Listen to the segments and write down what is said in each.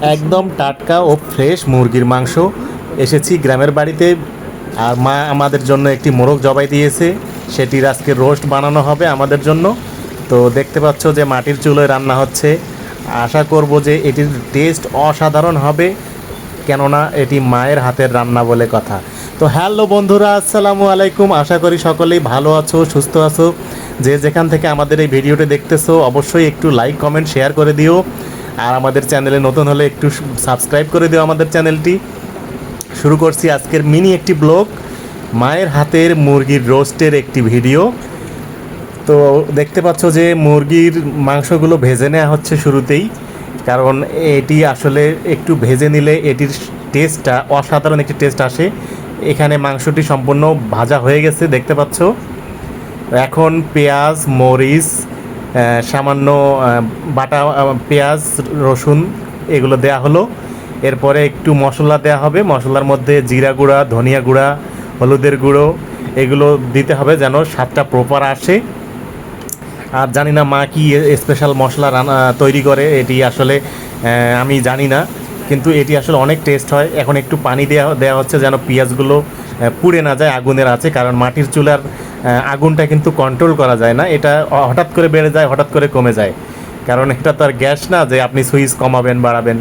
একদম টাটকা ও ফ্রেশ মুরগির মাংস। এসেছি গ্রামের বাড়িতে। আর মা আমাদের জন্য একটি মোরগ জবাই দিয়েছে। সেটির আজকে রোস্ট বানানো হবে আমাদের জন্য। তো দেখতে পাচ্ছ যে মাটির চুলোয় রান্না হচ্ছে। আশা করব যে এটির টেস্ট অসাধারণ হবে, কেননা এটি মায়ের হাতের রান্না বলে কথা। তো হ্যালো বন্ধুরা, আসসালামু আলাইকুম। আশা করি সকলেই ভালো আছো, সুস্থ আছো। যে যেখান থেকে আমাদের এই ভিডিওটি দেখতেছো, অবশ্যই একটু লাইক কমেন্ট শেয়ার করে দিও। আর আমাদের চ্যানেলে নতুন হলে একটু সাবস্ক্রাইব করে দিও আমাদের চ্যানেলটি। শুরু করছি আজকের মিনি একটি ব্লগ, মায়ের হাতের মুরগির রোস্টের একটি ভিডিও। তো দেখতে পাচ্ছ যে মুরগির মাংসগুলো ভেজে নেওয়া হচ্ছে শুরুতেই, কারণ এটি আসলে একটু ভেজে নিলে এটির টেস্টটা, অসাধারণ একটি টেস্ট আসে। এখানে মাংসটি সম্পূর্ণ ভাজা হয়ে গেছে, দেখতে পাচ্ছ। এখন পেঁয়াজ, মরিচ সামান্য বাটা পেঁয়াজ, রসুন এগুলো দেয়া হলো। এরপরে একটু মশলা দেয়া হবে। মশলার মধ্যে জিরা গুঁড়া, ধনিয়া গুঁড়া, হলুদের গুঁড়ো এগুলো দিতে হবে যেন স্বাদটা প্রপার আসে। আর জানি না মা কি স্পেশাল মশলা রান্না, তৈরি করে, এটি আসলে আমি জানি না। কিন্তু এটি আসলে অনেক টেস্ট হয়। এখন একটু পানি দেওয়া দেওয়া হচ্ছে যেন পেঁয়াজগুলো পুড়ে না যায়, আগুনের আছে। কারণ মাটির চুলার আগুনটা কিন্তু কন্ট্রোল করা যায় না। এটা হঠাৎ করে বেড়ে যায়, হঠাৎ করে কমে যায়। কারণ এটা তো আর গ্যাস না যে আপনি সুইচ কমাবেন, বাড়াবেন।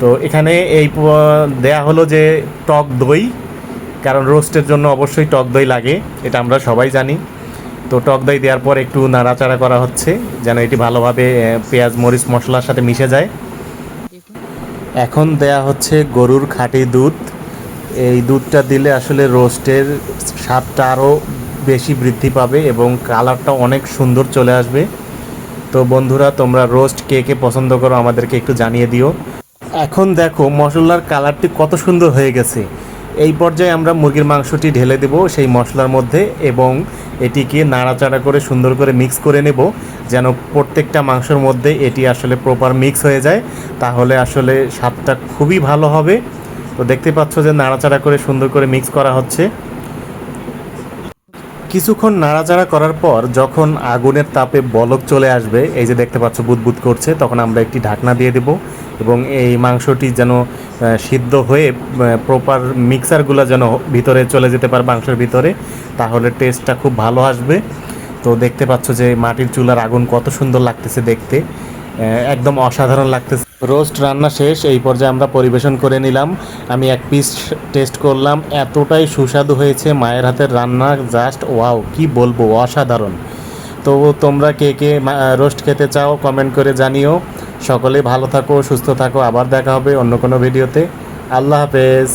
তো এখানে এই দেয়া হলো যে টক দই, কারণ রোস্টের জন্য অবশ্যই টক দই লাগে, এটা আমরা সবাই জানি। তো টক দই দেওয়ার পর একটু নাড়াচাড়া করা হচ্ছে, যেন এটি ভালোভাবে পেঁয়াজ, মরিচ, মশলার সাথে মিশে যায়। এখন দেয়া হচ্ছে গরুর খাঁটি দুধ। এই দুধটা দিলে আসলে রোস্টের স্বাদটা আরও বেশি বৃদ্ধি পাবে এবং কালারটা অনেক সুন্দর চলে আসবে। তো বন্ধুরা, তোমরা রোস্ট কে কে পছন্দ করো আমাদেরকে একটু জানিয়ে দিও। এখন দেখো, মশলার কালারটি কত সুন্দর হয়ে গেছে। এই পর্যায়ে আমরা মুরগির মাংসটি ঢেলে দেব সেই মশলার মধ্যে এবং এটিকে নাড়াচাড়া করে সুন্দর করে মিক্স করে নেব যেন প্রত্যেকটা মাংসের মধ্যে এটি আসলে প্রপার মিক্স হয়ে যায়। তাহলে আসলে স্বাদটা খুবই ভালো হবে। তো দেখতে পাচ্ছ যে নাড়াচাড়া করে সুন্দর করে মিক্স করা হচ্ছে। কিছুক্ষণ নাড়াচাড়া করার পর যখন আগুনের তাপে বলক চলে আসবে, এই যে দেখতে পাচ্ছ বুদবুদ করছে, তখন আমরা একটি ঢাকনা দিয়ে দেব এবং এই মাংসটি যেন সিদ্ধ হয়ে প্রপার মিক্সারগুলো যেন ভিতরে চলে যেতে পারে, মাংসের ভিতরে, তাহলে টেস্টটা খুব ভালো আসবে। তো দেখতে পাচ্ছ যে মাটির চুলার আগুন কত সুন্দর লাগতেছে দেখতে। একদম অসাধারণ লাগতেছে। রোস্ট রান্না শেষ, এই পর্যায়ে আমরা পরিবেশন করে নিলাম। আমি এক পিস টেস্ট করলাম, এতটাই সুস্বাদু হয়েছে, মায়ের হাতের রান্না জাস্ট ওয়াও কি বলব, অসাধারণ। তো তোমরা কে কে রোস্ট খেতে চাও কমেন্ট করে জানিও। সকলে ভালো থাকো, সুস্থ থাকো, আবার দেখা হবে অন্য কোনো ভিডিওতে আল্লাহ হাফেজ।